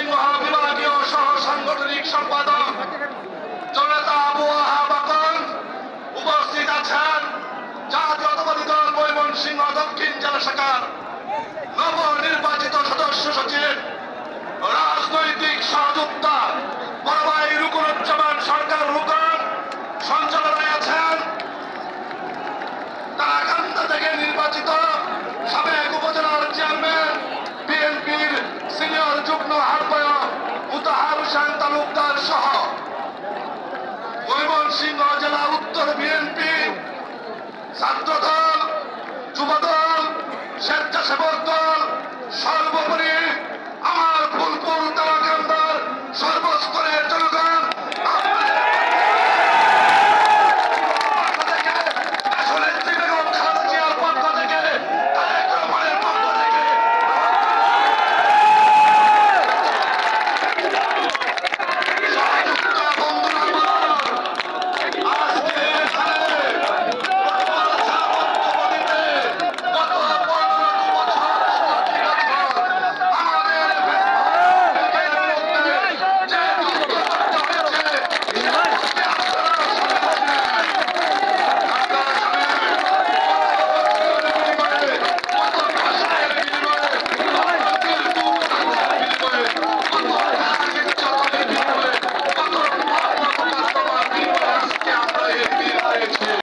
সাংগঠনিক মহাবিভাগীয় সহ সাংগঠনিক সম্পাদক জনতা আবু আহাবাকন উপস্থিত আছেন জাতীয়তাবাদী দল ময়মনসিংহ দক্ষিণ জেলা শাখার নবনির্বাচিত সদস্য সচিব, রাজনৈতিক সহযোগিতা বড়বাই রুকুনুজ্জামান সরকার রুকন সঞ্চালনায় আছেন। তারাকান্দা থেকে নির্বাচিত সাবেক উপজেলার চেয়ারম্যান ময়মনসিংহ জেলা উত্তর বিএনপি ছাত্রদল